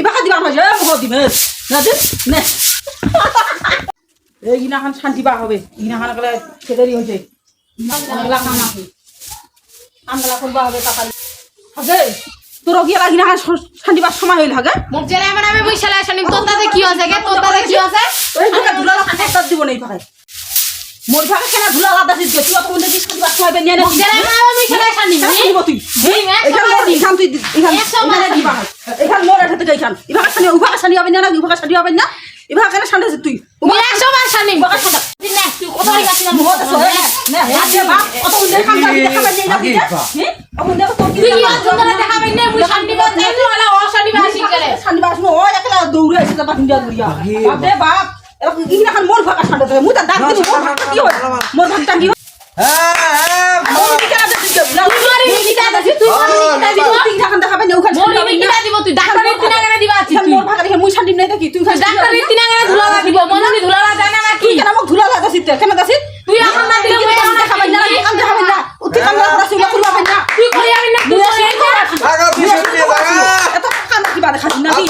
এবার দিবা হয় মহ দিবে না দিন নে। এই ইনাখান শান্তি বা হবে। ইনাখান গেলে খেদেরি হয়েছে। আমগলা কাম আছে আমগলা করবা হবে তাড়াতাড়ি। হাগে তোর গিয়ে লাগি না শান্তি বা সময় হইল হাগে? মোক জেলা মানে আমি বইছালা শুনি তোর তাতে কি আছে গে? তোর তাতে কি আছে ওই দিকে ধুলা একটা দিব নেই ভাই মোর ভাগে কেন ধুলা আলাদা দিস তুই অত মধ্যে দিস শান্তি বা সময় বেনিয়ে নে। মোক জেলা মানে আমি বইছালা শুনি দিব তুই একশো মোর এখান তুই এখান এখানে দিবা এখান এখান ইভাগে শানি উভাগে শানি হবে না উভাগে শানি হবে না। ইভাগে কেন শানি তুই। মুই একশো বার শুনি। উভাগে না তুই কত হই গেছিস মোর তো নে বাপ আগে। হ্যাঁ? দেখো তোর কি তুই কি আজ তোরা দেখা পাই না মুই শান্তি নাই তুই গেলে শানি বাস নো একলা দৌড়ে এসে তা দৌড়িয়া। আগে বাপ। রে এরকম ইগনা খান মোর ভাগা শানি দেবে মুই তা ডাক দিবি মোর ভাগটা কি হয় মোর ভাগটা কি হয় হ্যাঁ মোর দিকে আদে দিকে তুই মারি নিকিতা দিছিস তুই মারি নিকিতা দিব তুই ইগনা খান দেখা পাই না ওখানে মোর নিকিতা দিব তুই ডাক্তারের তিন আগারে দিবা আছিস এখান তুই মোর ভাগা দেখে মুই শান্তি নাই দেখি তুই খালি ডাক্তারের তিন আগারে ধুলা দিব মনে ধুলা যায় না নাকি তুই কেন মোক ধুলা লাগাছিস কেন গাছিস তুই আমার না দিলে মুই আমার দেখা পাই না কাম দেখা পাই না উঠি কাম করা সুলা করবা পাই না তুই করি আমি না তুই করি লাগা দিছে দিয়ে লাগা এত কাম কিবা দেখাছিস নাকি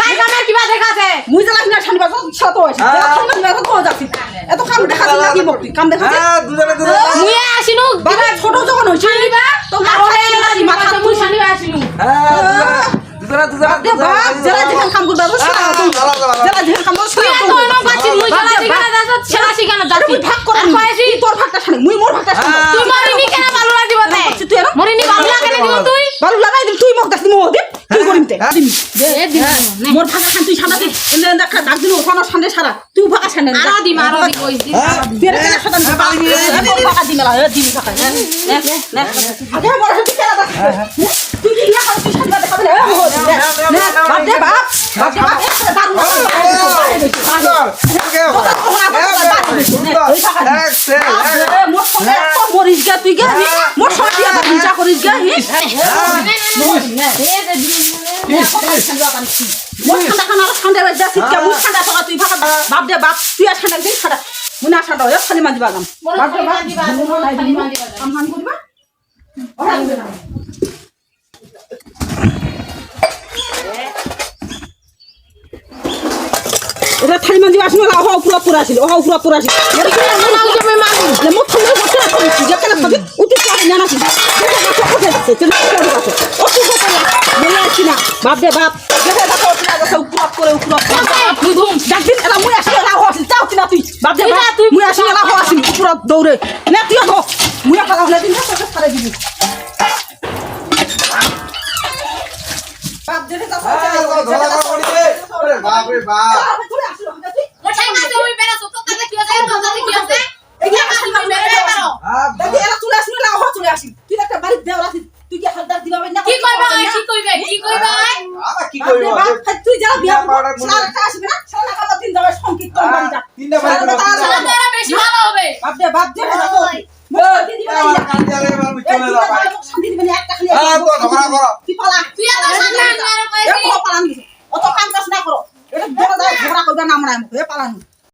কাই কামের কিবা দেখাছে মুই জ্বালা কিনা ঠান্ডা বাজো ছত হয়েছে হ্যাঁ। জ্বালা ঠান্ডা বাজো কোন যাচ্ছি এত কাম দেখা মোক কাম দেখা হ্যাঁ দুজনে দুজনে মুই আসিনু বাবা ছোট যখন হয়েছে শানিবা তো মাথা লাগি, মাথা মুই শানিবা আসিনু হ্যাঁ দুজনে দুজনে জেলা যেখান কাম করবা তুই এত অন পাচ্ছিস মুই শালা শিখানা যাস শালা শিখানা যাস তুই ভাগ কর আর কয়েছি তুই তোর ভাগটা শানি মুই মোর ভাগটা শানি হ্যাঁ। তুই মরিনি কেন ভালো লাগিব তে করছিস তুই এরা? মরিনি ভালো লাগে দিব তুই ভালো লাগাই দিম তুই মোক দাস দিম ওদি হ্যাঁ। দিম মোর ভাগা শান তুই সাদা ডাক দিন ওখানে শানে সারা তুই আরও দিম আরও দিম দিম হ্যাঁ হ্যাঁ, দিম কি দে বাপ দে বাপ বাপ দে বাপ এত মরিস গা তুই গা মোর আবার হিংসা করিস গা এটা থালি মাঝি আসলো না ওহা পুরা পুরা ছিল ওহা পুরা পুরা ছিল মোট খাবি উঠে না নাকি উঠে যাচ্ছে তুমি চলে যাচ্ছে ও তুই কত মনে আছি না বাপ দে বাপ দেখে দেখো উঠে যাচ্ছে উপরা করে উপরা তুই ধুম ডাকদিন এলা মুই আসলে না হওয়াছি চাও কি না তুই বাপ দে বাপ তুই মুই আসলে না হওয়াছি উপরা দৌড়ে না তুই ধো মুই খাওয়া হলে দিন তোকে ছাড়ে দিবি বাপ দেখে বাপ রে বাপ চলে আসলো তুই মোর টাইম আছে ওই বেরা সত্য তাতে কি আছে তোর তাতে কি আছে এই যে আসল বেরা বেরা দেখি এরা চলে আসলো না ওহা চলে আসি তুই একটা বাড়ির দেওয়ার আছিস তুই কি হালদার দিবা না কি কইবা কি কইবে কি কইবা আবার কি বাপ রে কইব বাপ, হাই, তুই যারা বিয়া মনে- সারা আসবে না সারা কালা তিন যাবে সংকীর্তন হ্যাঁ, বাড়ি সারা বেশি ভালো হবে। বাপ বাপ। যে। দিবে না দিবে হ্যাঁ, তো পালান।